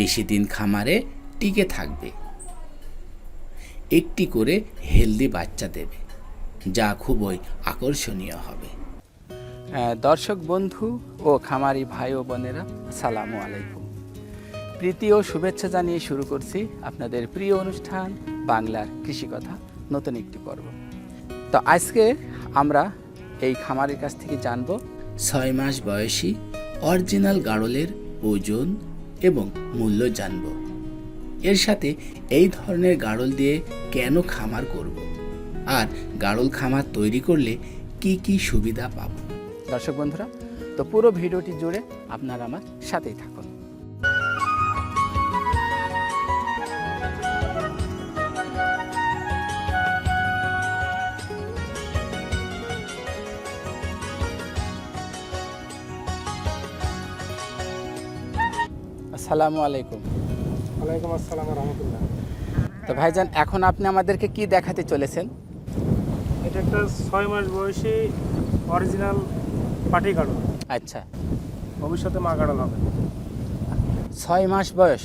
বেশি দিন খামারে টিকে থাকবে। একটি করে হেলদি বাচ্চা দেবে যা খুবই আকর্ষণীয় হবে। দর্শক বন্ধু ও খামারি ভাই ও বোনেরা আসসালামু আলাইকুম। প্রীতি ও শুভেচ্ছা জানিয়ে শুরু করছি আপনাদের প্রিয় অনুষ্ঠান বাংলার কৃষি কথা নতুন একটি পর্ব। তো আজকে আমরা এই খামারের কাছ থেকে জানব ছয় মাস বয়সী অরিজিনাল গাড়লের ওজন এবং মূল্য জানব। এর সাথে এই ধরনের গাড়ল দিয়ে কেন খামার করব? আর গাড়ল খামার তৈরি করলে কি কি সুবিধা পাব? দর্শক বন্ধুরা, তো পুরো ভিডিওটি জুড়ে আপনারা আমার সাথেই থাকুন। আসসালামু আলাইকুম। ওয়ালাইকুম আসসালাম রহমতুল্লাহ। তো ভাইজান এখন আপনি আমাদেরকে কি দেখাতে চলেছেন? এটা একটা ছয় মাস বয়সী অরিজিনাল পাটি কাঠল আচ্ছা। ভবিষ্যতে মা কাঠল হবে। ছয় মাস বয়স।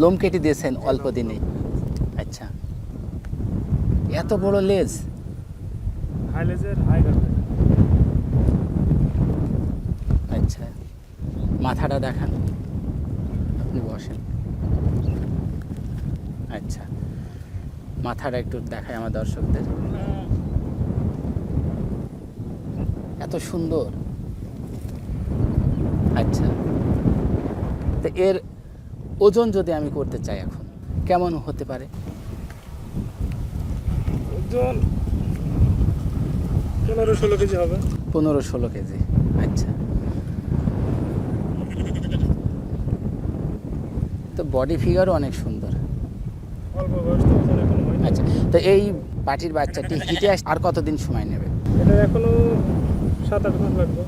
লোম কেটে দিয়েছেন অল্প দিনে। আচ্ছা। এত বড় লেজ? হাই লেজের হাই কাঠল আচ্ছা মাথাটা দেখান। আপনি বসেন। আচ্ছা। মাথাটা একটু দেখায় আমার দর্শকদের। এত সুন্দর। আচ্ছা। তো এর ওজন যদি আমি করতে চাই এখন কেমন হতে পারে? ওজন পনেরো ষোলো কেজি হবে। পনেরো ষোলো কেজি। আচ্ছা। তো বডি ফিগারও অনেক সুন্দর। আচ্ছা তো এই পাটির বাচ্চাটি হিটে আস আর কতদিন সময় নেবে? এটা এখনও সাত আট মাস লাগবে।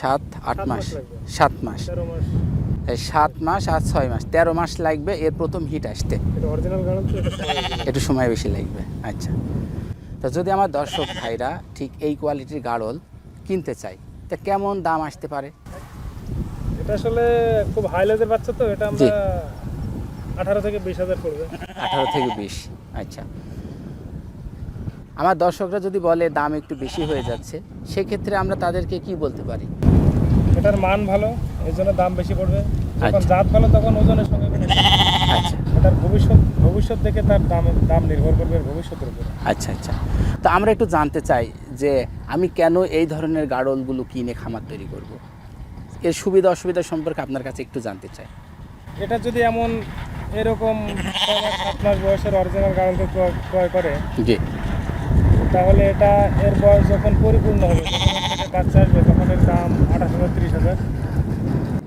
সাত আট মাস। সাত মাস। সাত মাস আর ছয় মাস। তেরো মাস লাগবে এর প্রথম হিট আসতে। একটু সময় বেশি লাগবে। আচ্ছা। তো যদি আমার দর্শক ভাইরা ঠিক এই কোয়ালিটির গাড়ল কিনতে চাই তা কেমন দাম আসতে পারে? এটা আসলে খুব হাই লেজের বাচ্চা তো এটা আমরা আঠারো থেকে বিশ হাজার পড়বে। আঠারো থেকে বিশ আচ্ছা। আমার দর্শকরা যদি বলে দাম একটু বেশি হয়ে যাচ্ছে সেক্ষেত্রে আমরা তাদেরকে কি বলতে পারি? এটার মান ভালো এই জন্য দাম বেশি পড়বে। যখন আচ্ছা। জাত ভালো তখন ওজনের সঙ্গে আচ্ছা। এটার ভবিষ্যৎ ভবিষ্যৎ দেখে তার দাম দাম নির্ভর করবে ভবিষ্যতের উপর। আচ্ছা আচ্ছা। তো আমরা একটু জানতে চাই যে আমি কেন এই ধরনের গাড়লগুলো কিনে খামার তৈরি করব। এর সুবিধা অসুবিধা সম্পর্কে আপনার কাছে একটু জানতে চাই। এটা যদি এমন এরকম ছয় মাস সাত মাস বয়সের অরিজিনাল গাড়লকে ক্রয় করে জি। তাহলে এটা এর বয়স যখন পরিপূর্ণ হবে যখন বাচ্চা আসবে তখন এর দাম আঠাশ হাজার তিরিশ হাজার।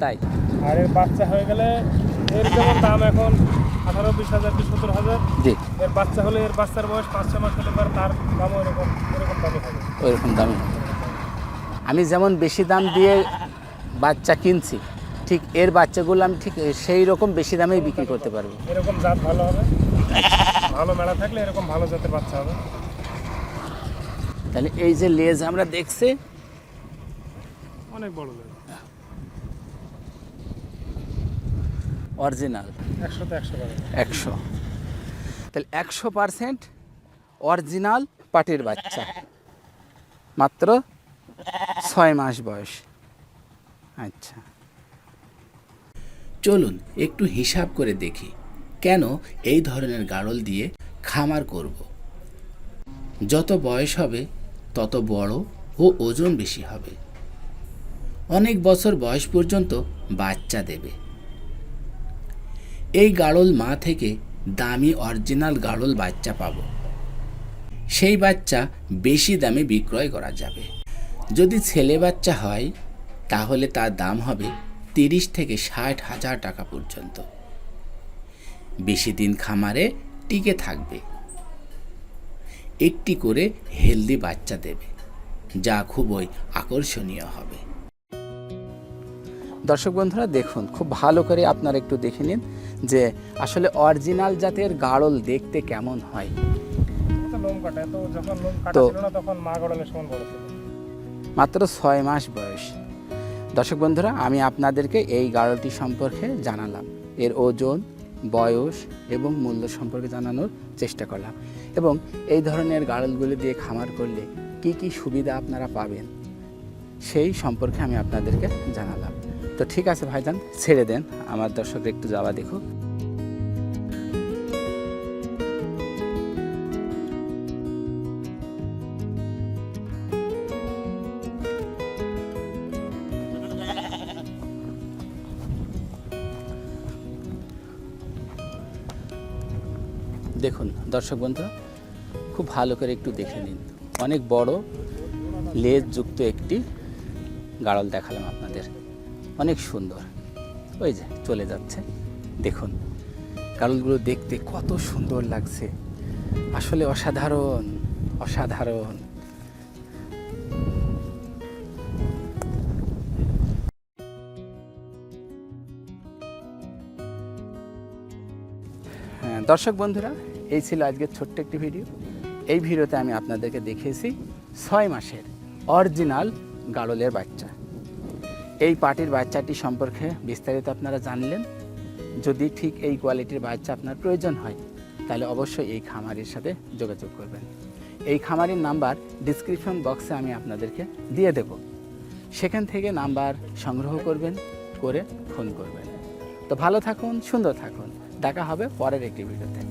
তাই? আর এর বাচ্চা হয়ে গেলে এর যেমন দাম এখন আঠারো বিশ হাজার কি সত্তর হাজার জি। এর বাচ্চা হলে এর বাচ্চার বয়স পাঁচ ছ মাস হলে পর তার দামও এরকম এরকম দামে হবে। ওইরকম দামি আমি যেমন বেশি দাম দিয়ে বাচ্চা কিনছি ঠিক এর বাচ্চাগুলো আমি ঠিক সেই রকম বেশি দামেই বিক্রি করতে পারব। এরকম জাত ভালো হবে? ভালো মেলা থাকলে এরকম ভালো জাতের বাচ্চা হবে? তাহলে এই যে লেজ আমরা দেখছি অনেক বড় জাত অরিজিনাল। একশো। তাহলে একশো পারসেন্ট অরিজিনাল পাটির বাচ্চা। মাত্র ছয় মাস বয়স। আচ্ছা। চলুন একটু হিসাব করে দেখি, কেন এই ধরনের গাড়ল দিয়ে খামার করব? যত বয়স হবে, তত বড় ও ওজন বেশি হবে। অনেক বছর বয়স পর্যন্ত বাচ্চা দেবে। এই গাড়ল মা থেকে দামি অরিজিনাল গাড়ল বাচ্চা পাবো। সেই বাচ্চা বেশি দামে বিক্রয় করা যাবে। যদি ছেলে বাচ্চা হয় তাহলে তার দাম হবে তিরিশ থেকে ষাট হাজার টাকা পর্যন্ত। বেশি দিন খামারে টিকে থাকবে। একটি করে হেলদি বাচ্চা দেবে যা খুবই আকর্ষণীয় হবে। দর্শক বন্ধুরা দেখুন খুব ভালো করে আপনারা একটু দেখে নিন যে আসলে অরিজিনাল জাতের গাড়ল দেখতে কেমন হয়। তো লোম কাটা তো যখন লোম কাটা তো- ছিল না তখন মা গড়ালের সমান বড় ছিল। মাত্র ছয় মাস বয়স। দর্শক বন্ধুরা, আমি আপনাদেরকে এই গাড়লটি সম্পর্কে জানালাম। এর ওজন, বয়স এবং মূল্য সম্পর্কে জানানোর চেষ্টা করলাম। এবং এই ধরনের গাড়লগুলি দিয়ে খামার করলে কি কি সুবিধা আপনারা পাবেন, সেই সম্পর্কে আমি আপনাদেরকে জানালাম। তো ঠিক আছে ভাইজান, ছেড়ে দেন। আমার দর্শক একটু যাওয়া দেখুক। দেখুন, দর্শক বন্ধুরা, খুব ভালো করে একটু দেখে নিন। অনেক বড় লেজ যুক্ত একটি গাড়ল দেখালাম আপনাদের। অনেক সুন্দর। ওই যে, চলে যাচ্ছে। দেখুন, গাড়লগুলো দেখতে কত সুন্দর লাগছে। আসলে অসাধারণ অসাধারণ। হ্যাঁ দর্শক বন্ধুরা এই ছিল আজকের ছোট্ট একটি ভিডিও। এই ভিডিওতে আমি আপনাদেরকে দেখিয়েছি ছয় মাসের অরিজিনাল গাড়লের বাচ্চা। এই পাটির বাচ্চাটি সম্পর্কে বিস্তারিত আপনারা জানলেন। যদি ঠিক এই কোয়ালিটির বাচ্চা আপনার প্রয়োজন হয়, তাহলে অবশ্যই এই খামারির সাথে যোগাযোগ করবেন। এই খামারির নাম্বার ডিসক্রিপশন বক্সে আমি আপনাদেরকে দিয়ে দেব। সেখান থেকে নাম্বার সংগ্রহ করবেন, করে ফোন করবেন। তো ভালো থাকুন, সুন্দর থাকুন। দেখা হবে পরের একটি ভিডিওতে।